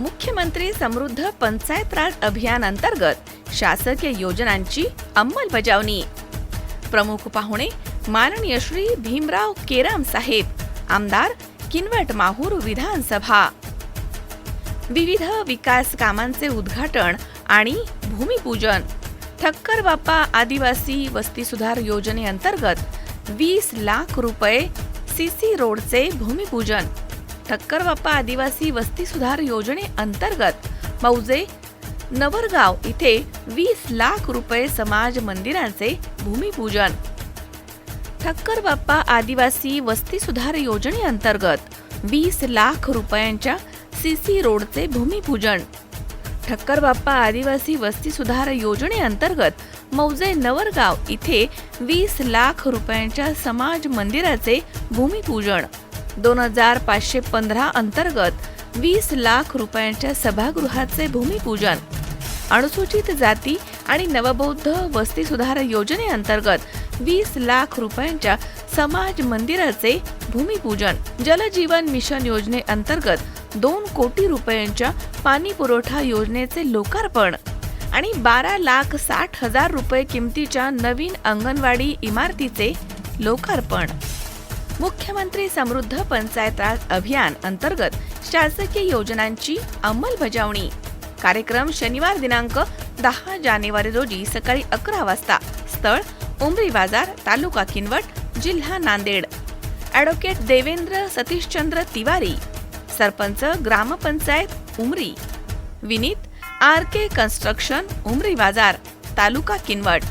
मुख्यमंत्री समृद्ध पंचायत राज अभियान अंतर्गत शासकीय योजनांची अंमलबजावणी. प्रमुख पाहुणे माननीय श्री भीमराव केराम साहेब आमदार किनवट माहूर विधानसभा. विविध विकास कामांचे उद्घाटन आणि भूमिपूजन. ठक्कर बाप्पा आदिवासी वस्ती सुधार योजनेअंतर्गत वीस लाख रुपये सीसी रोडचे भूमिपूजन. ठक्कर बाप्पा आदिवासी वस्ती सुधार योजनेअंतर्गत मौजे नवरगाव इथे वीस लाख रुपये समाज मंदिरांचे भूमिपूजन. ठक्कर बाप्पा आदिवासी वस्ती सुधार योजनेअंतर्गत वीस लाख रुपयांच्या सीसी रोडचे भूमिपूजन. ठक्कर बाप्पा आदिवासी वस्ती सुधार योजनेअंतर्गत मौजे नवरगाव इथे वीस लाख रुपयांच्या समाज मंदिराचे भूमिपूजन. दोन हजार पाचशे पंधरा अंतर्गत वीस लाख रुपयांच्या सभागृहाचे भूमिपूजन. अनुसूचित जाती आणि नवबौद्ध वस्ती सुधार योजनेअंतर्गत वीस लाख रुपयांच्या समाज मंदिराचे भूमिपूजन. जलजीवन मिशन योजनेअंतर्गत दोन कोटी रुपयांच्या पाणी पुरवठा योजनेचे लोकार्पण आणि बारा लाख साठ हजार रुपये किमतीच्या नवीन अंगणवाडी इमारतीचे लोकार्पण. मुख्यमंत्री समृद्ध पंचायत राज अभियान अंतर्गत शासकीय योजनांची अंमलबजावणी. कार्यक्रम शनिवार दिनांक दहा जानेवारी रोजी सकाळी अकरा वाजता. स्थळ उमरी बाजार तालुका किनवट जिल्हा Nanded. Advocate Devendra Satishchandra Tiwari. Sarpanch gram panchayat Umri. Vineet R K construction Umri Bazar taluka Kinvat.